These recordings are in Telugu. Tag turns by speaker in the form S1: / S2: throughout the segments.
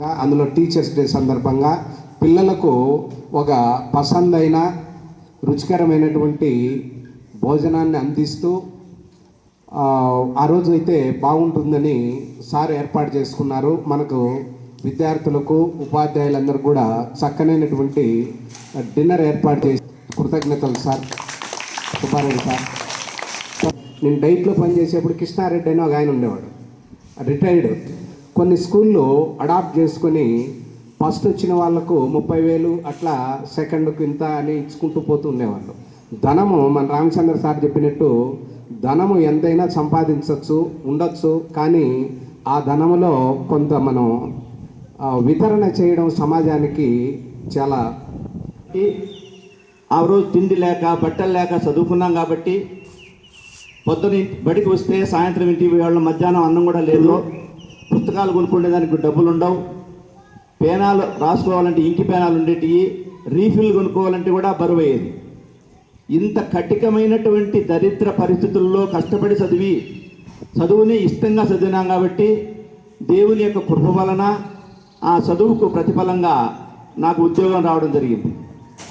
S1: అందులో టీచర్స్ డే సందర్భంగా పిల్లలకు ఒక పసందైన రుచికరమైనటువంటి భోజనాన్ని అందిస్తూ ఆ, రోజు అయితే బాగుంటుందని సార్ ఏర్పాటు చేసుకున్నారు. మనకు విద్యార్థులకు ఉపాధ్యాయులందరూ కూడా చక్కనైనటువంటి డిన్నర్ ఏర్పాటు చేసి కృతజ్ఞతలు సార్. సుబ్బారెడ్డి సార్. నేను డైట్లో పనిచేసేప్పుడు కృష్ణారెడ్డి అని ఒక ఆయన ఉండేవాడు. రిటైర్డ్. కొన్ని స్కూల్లో అడాప్ట్ చేసుకొని ఫస్ట్ వచ్చిన వాళ్ళకు ముప్పై వేలు అట్లా సెకండ్కు ఇంత అని ఇచ్చుకుంటూ పోతూ ఉండేవాళ్ళు. ధనము మన రామచంద్ర సార్ చెప్పినట్టు ధనము ఎంతైనా సంపాదించవచ్చు ఉండొచ్చు కానీ ఆ ధనములో కొంత మనం వితరణ చేయడం సమాజానికి చాలా
S2: ఆ రోజు తిండి లేక బట్టలు లేక చదువుకున్నాం కాబట్టి పొద్దున బడికి వస్తే సాయంత్రం ఇంటికి వాళ్ళ మధ్యాహ్నం అన్నం కూడా లేదు. పుస్తకాలు కొనుక్కునేదానికి డబ్బులు ఉండవు పేనాలు రాసుకోవాలంటే ఇంకి పేనాలు ఉండేటివి రీఫిల్ కొనుక్కోవాలంటే కూడా బరువు అయ్యేది ఇంత కఠికమైనటువంటి దరిద్ర పరిస్థితుల్లో కష్టపడి చదివి చదువుని ఇష్టంగా చదివినాం కాబట్టి దేవుని యొక్క కృప వలన ఆ చదువుకు ప్రతిఫలంగా నాకు ఉద్యోగం రావడం జరిగింది.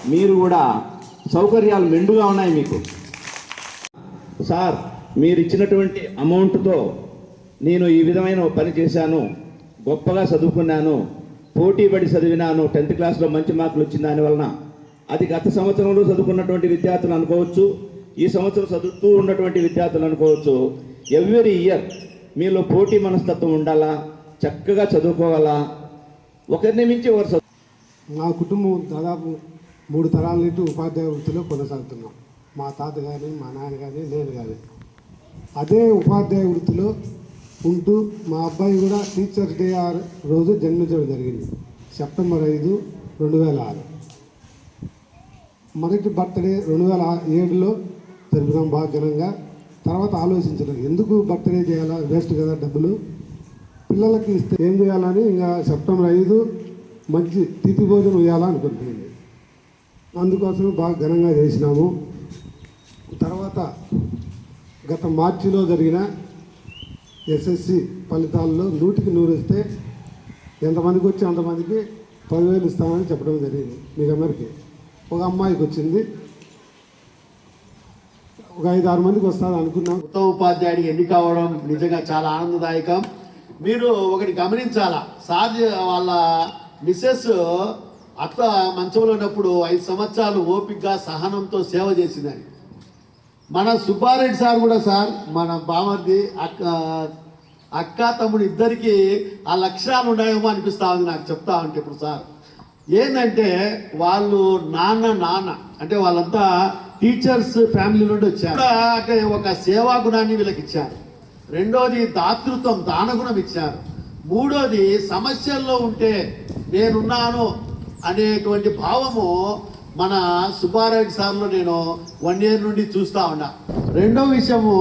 S2: మీరు కూడా సౌకర్యాలు మెండుగా ఉన్నాయి మీకు. సార్ మీరు ఇచ్చినటువంటి అమౌంట్తో నేను ఈ విధమైన పని చేశాను. గొప్పగా చదువుకున్నాను. పోటీ పడి చదివినాను. టెన్త్ క్లాస్లో మంచి మార్కులు వచ్చిన దానివలన అది గత సంవత్సరంలో చదువుకున్నటువంటి విద్యార్థులు అనుకోవచ్చు. ఈ సంవత్సరం చదువుతూ ఉన్నటువంటి విద్యార్థులు అనుకోవచ్చు. ఎవ్రీ ఇయర్ మీలో పోటీ మనస్తత్వం ఉండాలా? చక్కగా చదువుకోవాలా? ఒకరిని మించి ఒకరు
S3: నా కుటుంబం దాదాపు మూడు తరాల నుండి ఉపాధ్యాయ వృత్తిలో కొనసాగుతున్నాం. మా తాత కానీ మా నాన్న కానీ నేను కానీ అదే ఉపాధ్యాయ వృత్తిలో ఉంటూ మా అబ్బాయి కూడా టీచర్స్ డే ఆ రోజు జన్మించడం జరిగింది. సెప్టెంబర్ ఐదు రెండు వేల ఆరు. మొదటి బర్త్డే రెండు వేల ఏడులో జరుపుదాం బాగా ఘనంగా తర్వాత ఆలోచించడం ఎందుకు బర్త్డే చేయాలా వేస్ట్ కదా డబ్బులు. పిల్లలకి ఇస్తే ఏం చేయాలని ఇంకా సెప్టెంబర్ ఐదు మంచి తిథి భోజనం వేయాలనుకుంటుంది అందుకోసం బాగా ఘనంగా చేసినాము. తర్వాత గత మార్చిలో జరిగిన ఎస్ఎస్సి ఫలితాల్లో నూటికి నూరు ఇస్తే ఎంతమందికి వచ్చి అంతమందికి పదివేలు ఇస్తామని చెప్పడం జరిగింది మీకు అందరికీ. ఒక అమ్మాయికి వచ్చింది. ఒక ఐదు ఆరు మందికి వస్తారు అనుకున్నాం.
S4: ఉత్తమ ఉపాధ్యాయుడికి ఎన్నిక కావడం నిజంగా చాలా ఆనందదాయకం. మీరు ఒకటి గమనించాలా? సార్ వాళ్ళ మిస్సెస్ అత్త మంచంలో ఉన్నప్పుడు ఐదు సంవత్సరాలు ఓపికగా సహనంతో సేవ చేసిందని. మన సుబ్బారెడ్డి సార్ కూడా సార్ మన బామర్ది అక్క అక్క తమ్ముడు ఇద్దరికి ఆ లక్ష్యాలు ఉన్నాయేమో అనిపిస్తా ఉంది నాకు చెప్తా ఉంటే ఇప్పుడు సార్. ఏంటంటే వాళ్ళు నాన్న నాన్న అంటే వాళ్ళంతా టీచర్స్ ఫ్యామిలీ నుండి వచ్చారు. అంటే ఒక సేవా గుణాన్ని వీళ్ళకి ఇచ్చారు. రెండోది దాతృత్వం దానగుణం ఇచ్చారు. మూడోది సమస్యల్లో ఉంటే నేనున్నాను అనేటువంటి భావము మన సుబ్బారెడ్డి సార్లో నేను వన్ ఇయర్ నుండి చూస్తూ ఉన్నా. రెండో విషయము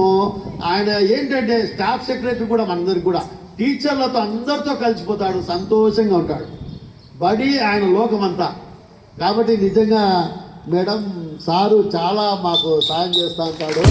S4: ఆయన ఏంటంటే స్టాఫ్ సెక్రటరీ కూడా మనందరికి కూడా టీచర్లతో అందరితో కలిసిపోతాడు సంతోషంగా ఉంటాడు. బడి ఆయన లోకమంతా. కాబట్టి నిజంగా మేడం సారు చాలా మాకు సాయం చేస్తూ ఉంటాడు.